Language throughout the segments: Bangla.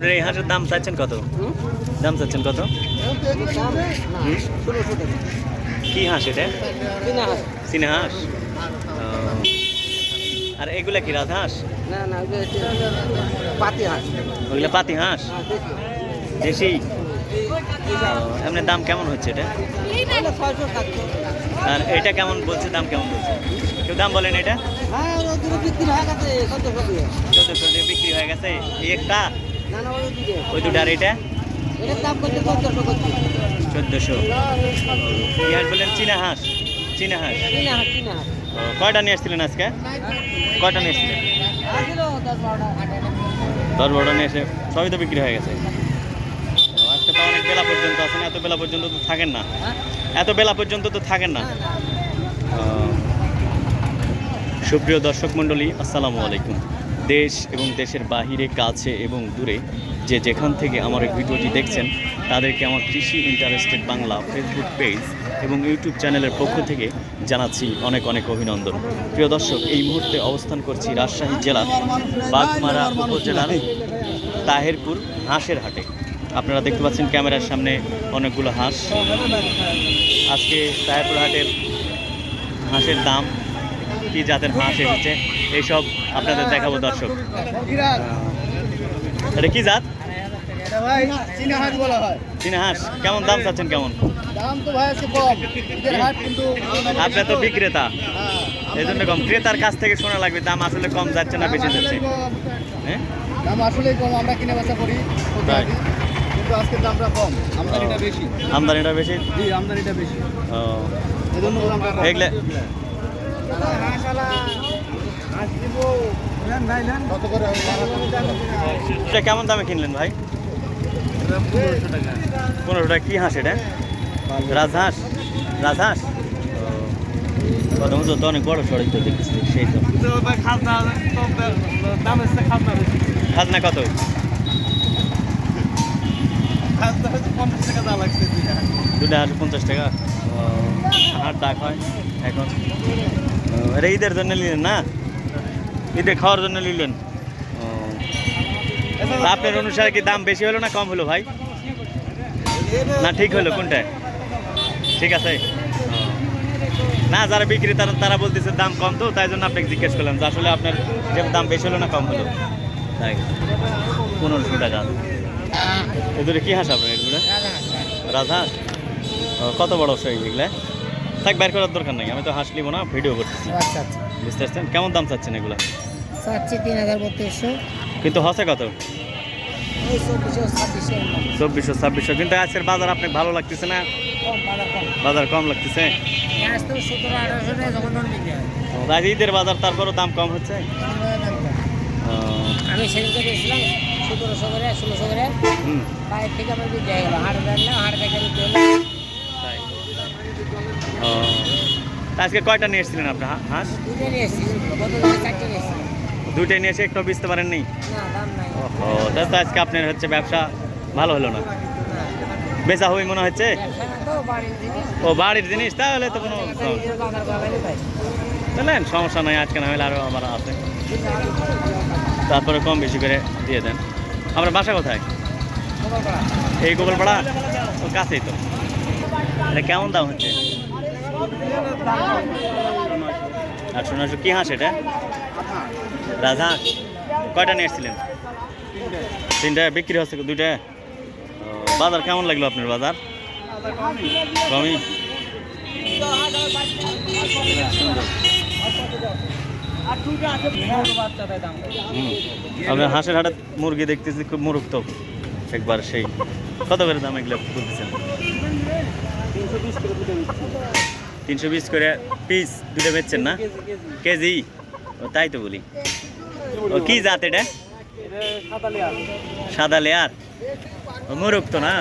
এই হাঁসের দাম চাচ্ছেন কত? দাম চাচ্ছেন কত? কি হাঁস এটা? চীনা হাঁস। আর এগুলা কি রাত হাঁস? ওগুলা পাতি হাঁস? দেশি? এমনি দাম কেমন হচ্ছে এটা? আর এটা কেমন বলছে দাম কেমন বলছে? কেউ দাম বলেন এটা? হ্যাঁ ওই বিক্রি হয়ে গেছে চোদ্দশো দিয়ে। বিক্রি হয়ে গেছে। একটা? ওই আর এটা? চোদ্দশো কি হাঁস বললেন? চীনা হাঁস। চীনা হাঁস। কয়টা নিয়ে এসেছিলেন আজকে? কয়টা নিয়ে এসেছিলেন আসছিল দশ বারোটা নিয়ে এসে সবই তো বিক্রি হয়ে গেছে। আজকে তো অনেক বেলা পর্যন্ত আছেন এত বেলা পর্যন্ত তো থাকেন না। হ্যাঁ? এত বেলা পর্যন্ত তো থাকেন না। সুপ্রিয় দর্শক মণ্ডলী আসসালামু আলাইকুম। দেশ এবং দেশের বাহিরে, কাছে এবং দূরে যে যেখান থেকে আমার এই ভিডিওটি দেখছেন, তাদেরকে আমার কৃষি ইন্টারেস্টেড বাংলা ফেসবুক পেজ এবং ইউটিউব চ্যানেলের পক্ষ থেকে জানাচ্ছি অনেক অনেক অভিনন্দন। প্রিয় দর্শক, এই মুহূর্তে অবস্থান করছি রাজশাহী জেলার বাগমারা উপজেলার তাহেরপুর হাঁসের হাটে। আপনারা দেখতে পাচ্ছেন ক্যামেরার সামনে অনেকগুলো হাঁস। আজকে তাহেরপুর হাটের হাঁসের দাম কি জাতের হাঁস এসেছে এইসব আপনাদের দেখাবো দর্শক। এটা কি জাত? চীনা হাঁস কেমন দাম চাচ্ছেন কেমন? দাম তো বিক্রেতা। এই জন্য কম। ক্রেতার কাছ থেকে শোনা লাগবে দাম আসলে কম যাচ্ছে না বেশি যাচ্ছে। হ্যাঁ? দাম আসলেই কম আমরা কিনে বেচা করি কিন্তু আজকে দামটা কম। আমদানিটা বেশি। আমদানিটা বেশি? জি আমদানিটা বেশি। ও। দামটা কম এগুলো কত করে এটা কেমন দামে কিনলেন ভাই? পনেরো টাকা। কি হাঁস এটা? রাজহাঁস? রাজহাঁস? কত মতো তো অনেক বড় সড়ক তো দেখছি সেই তো। খাজনা কত? দুটা হাঁস পঞ্চাশ টাকা? হাট ডাক হয়, এখন। এটা ঈদের জন্য নিলেন না? ঈদে খাওয়ার জন্য নিলেন। আপনার অনুসারে কি দাম বেশি হলো না কম হলো ভাই? না, ঠিক হলো কোনটা ঠিক আছে। না, যারা বিক্রি তারা তারা বলতেছে দাম কম তো, তাই জন্য আপনাকে জিজ্ঞেস করলাম যে আসলে আপনার যে দাম বেশি হলো না কম হলো? তাই। পনেরোশো টাকা। এগুলো কি হাঁস আপনার এগুলো? রাজহাঁস? কত বড় সাইজ এগুলা? থাক বের করার দরকার নাই। আমি তো হাঁস নিবো না ভিডিও করতেছি। আচ্ছা আচ্ছা। বুঝতে পারছেন? কেমন দাম চাচ্ছেন এগুলা? চাচ্ছি তিন হাজার বত্রিশশো। কিন্তু হসে কত? চব্বিশশো ছাব্বিশশো কিন্তু আজকের বাজার আপনাকে ভালো লাগতেছে না? বাজার কম। লাগতেছে? আজ ঈদের বাজার তারপরও দাম কম হচ্ছে? আমি সেদিনকে গেছিলাম সতেরোশো করে ষোলোশো করে। বাইরে থেকে আমার হাট না হাট তাই ও আজকে কয়টা নিয়ে এসেছিলেন আপনার হা- হাঁস? দুটো নিয়ে এসে একটু বেচতে পারেননি? ও তাহলে তো আজকে আপনার হচ্ছে ব্যবসা ভালো হলো না। বেচা হই মনে হচ্ছে? ও বাড়ির জিনিস তাহলে তো কোনো বুঝলেন সমস্যা। নাই আজকে না হলে আরও আবার আছে। তারপরে কম বেশি করে দিয়ে দেন। আমার বাসা কোথায়? এই গোপালপাড়া? ও কাছেই তো। এটা কেমন দাম হচ্ছে? আটশো নশো কী হাঁস এটা? রাজহাঁস। কয়টা নিয়ে এসেছিলেন? তিনটা। বিক্রি হচ্ছে দুইটা। বাজার কেমন লাগল আপনার বাজার? কমই আমি হাঁসের হাটে মুরগি দেখতেছি, খুব মুরগ তো একবার সেই। কত করে দাম এগুলো বলতেছেন? তিনশো বিশ করে পিস দুটো বেচছেন না? কেজি ও তাই তো বলি। ও কি জাত এটা? সাদা লেয়ার ও মুরগ তো না?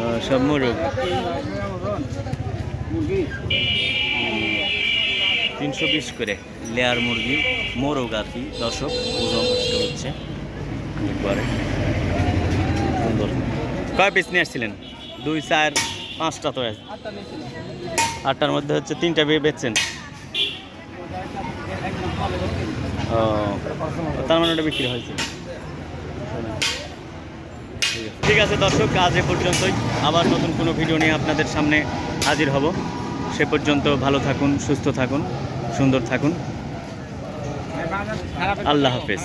ও সব মুরগ? তিনশো বিশ করে লেয়ার মুরগি মোরগ আর কি দর্শক ওজন হচ্ছে। একবারে। সুন্দর। কয় পিস নিয়ে আসছিলেন? দুই চার পাঁচটা তো আটটার মধ্যে হচ্ছে তিনটা বিয়ে বেচছেন। ও, তার মানে ওটা বিক্রি হয়েছে। ঠিক আছে দর্শক, আজ এ পর্যন্তই। আবার নতুন কোনো ভিডিও নিয়ে আপনাদের সামনে হাজির হব। সে পর্যন্ত ভালো থাকুন, সুস্থ থাকুন, সুন্দর থাকুন। আল্লাহ হাফেজ।